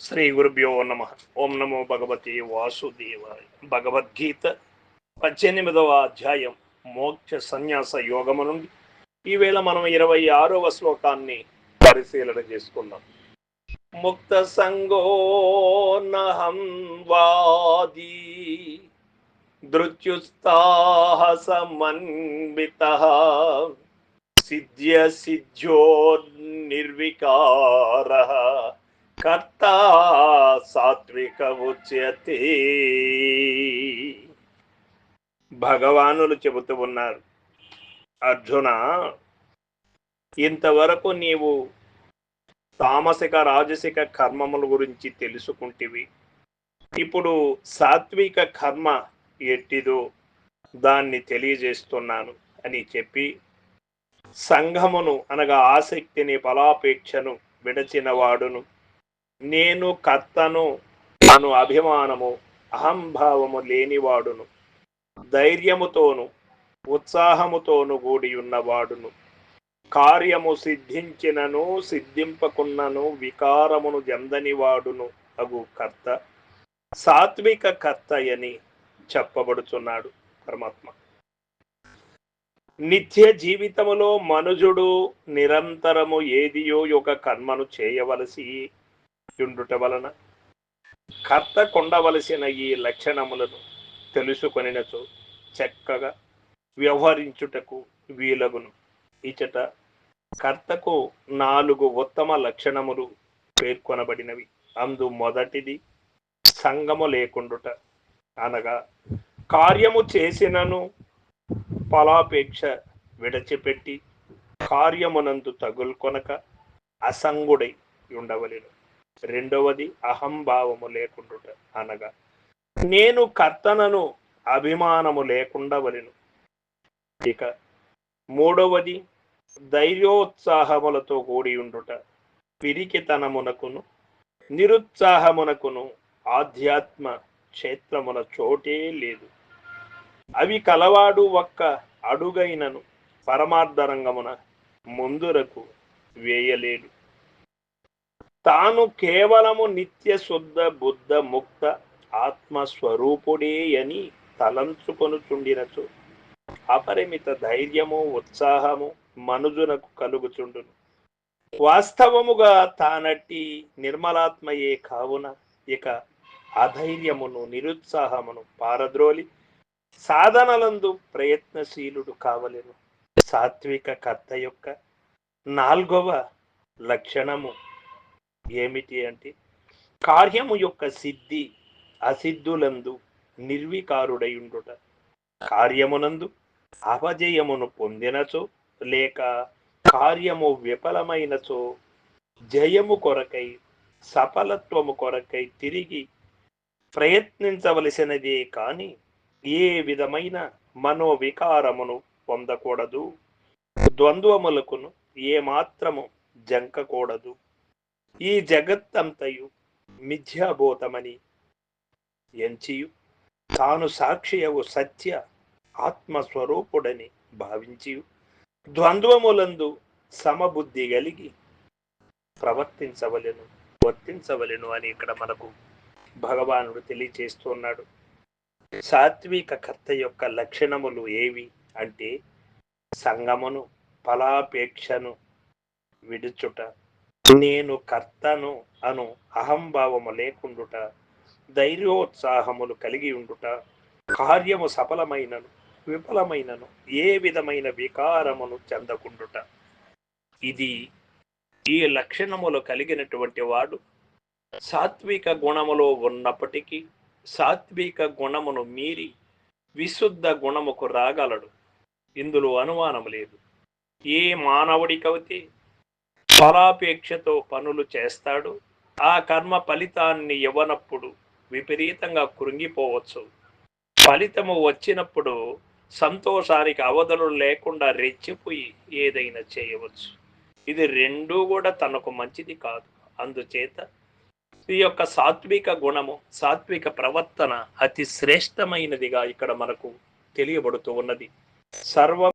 శ్రీ గురుభ్యో నమ. ఓం నమో భగవతి వాసుదేవాయ. భగవద్గీత పద్దెనిమిదవ అధ్యాయం మోక్ష సన్యాస యోగము నుండి ఈవేళ మనం ఇరవై ఆరవ శ్లోకాన్ని పరిశీలన చేసుకుందాం. ముక్త సంగోహం వాది దృత్యుస్తాహసమన్విత సిద్ధ్య సిద్ధ్యో నిర్వికారహ కర్త సాత్విక ఉచ్యతే భగవానులు చెబుతూ ఉన్నారు అర్జున ఇంతవరకు నీవు తామసిక రాజసిక కర్మముల గురించి తెలుసుకుంటివి. ఇప్పుడు సాత్విక కర్మ ఎట్టిదో దాన్ని తెలియజేస్తున్నాను అని చెప్పి సంఘమును అనగా ఆసక్తిని ఫలాపేక్షను విడచిన వాడును నేను కర్తను అను అభిమానము అహంభావము లేనివాడును. ధైర్యముతోను ఉత్సాహముతోను కూడి ఉన్నవాడును కార్యము సిద్ధించినను సిద్ధింపకున్నను వికారమును జందనివాడును అగు కర్త. సాత్విక కర్త అని చెప్పబడుచున్నాడు పరమాత్మ. నిత్య జీవితములో మనుజుడు నిరంతరము ఏదియో ఒక కర్మను చేయవలసి ఉండుట వలన కర్త కొండవలసిన ఈ లక్షణములను తెలుసుకొనినచో చక్కగా వ్యవహరించుటకు వీలగును. ఇచట కర్తకు నాలుగు ఉత్తమ లక్షణములు పేర్కొనబడినవి. అందు మొదటిది సంగము లేకుండుట. అనగా కార్యము చేసినను ఫలాపేక్ష విడచిపెట్టి కార్యమునందు తగులుకొనక అసంగుడై ఉండవలేను. రెండవది అహంభావము లేకుండుట అనగా నేను కర్తనను అభిమానము లేకుండా వలెను ఇక మూడవది ధైర్యోత్సాహములతో కూడి ఉండుట పిరికితనమునకును నిరుత్సాహమునకును ఆధ్యాత్మ క్షేత్రముల చోటే లేదు. అవి కలవాడు ఒక్క అడుగైనను పరమార్థరంగమున ముందురకు వేయలేడు. తాను కేవలము నిత్య శుద్ధ బుద్ధ ముక్త ఆత్మస్వరూపుడే అని తలంచుకొనుచుండినచో. అపరిమిత ధైర్యము ఉత్సాహము మనుజునకు కలుగుచుండును. వాస్తవముగా తానట్టి నిర్మలాత్మయే కావున ఇక అధైర్యమును నిరుత్సాహమును పారద్రోలి సాధనలందు ప్రయత్నశీలుడు కావలేను. సాత్విక కర్త యొక్క నాల్గవ లక్షణము ఏమిటి అంటే కార్యము యొక్క సిద్ధి అసిద్ధులందు నిర్వికారుడయుండుట. కార్యమునందు అపజయమును పొందినచో లేక కార్యము విఫలమైనచో జయము కొరకై సఫలత్వము కొరకై తిరిగి ప్రయత్నించవలసినదే కాని ఏ విధమైన మనోవికారమును పొందకూడదు. ద్వంద్వములకును ఏ మాత్రము జంకకూడదు. ఈ జగత్తంతయు మిథ్యాభూతమని ఎంచియు. తాను సాక్షియవు సత్య ఆత్మస్వరూపుడని భావించి ద్వంద్వములందు సమబుద్ధి కలిగి ప్రవర్తించవలెను వర్తించవలెను అని ఇక్కడ మనకు భగవానుడు తెలియచేస్తున్నాడు. సాత్విక కర్త యొక్క లక్షణములు ఏవి అంటే సంగమును ఫలాపేక్షను విడుచుట నేను కర్తను అను అహంభావము లేకుండుట ధైర్యోత్సాహములు కలిగి ఉండుట కార్యము సఫలమైనను విఫలమైనను ఏ విధమైన వికారమును చెందకుండుట. ఇది ఈ లక్షణములు కలిగినటువంటి వాడు సాత్విక గుణములో ఉన్నప్పటికీ సాత్విక గుణమును మీరి విశుద్ధ గుణముకు రాగలడు. ఇందులో అనుమానం లేదు. ఏ మానవుడికైతే ఫలాపేక్షతో పనులు చేస్తాడు. ఆ కర్మ ఫలితాన్ని ఇవ్వనప్పుడు విపరీతంగా కృంగిపోవచ్చు. ఫలితము వచ్చినప్పుడు సంతోషానికి అవధులు లేకుండా రెచ్చిపోయి ఏదైనా చేయవచ్చు. ఇది రెండూ కూడా తనకు మంచిది కాదు. అందుచేత ఈ యొక్క సాత్విక గుణము సాత్విక ప్రవర్తన అతి శ్రేష్టమైనదిగా ఇక్కడ మనకు తెలియబడుతూ ఉన్నది. సర్వ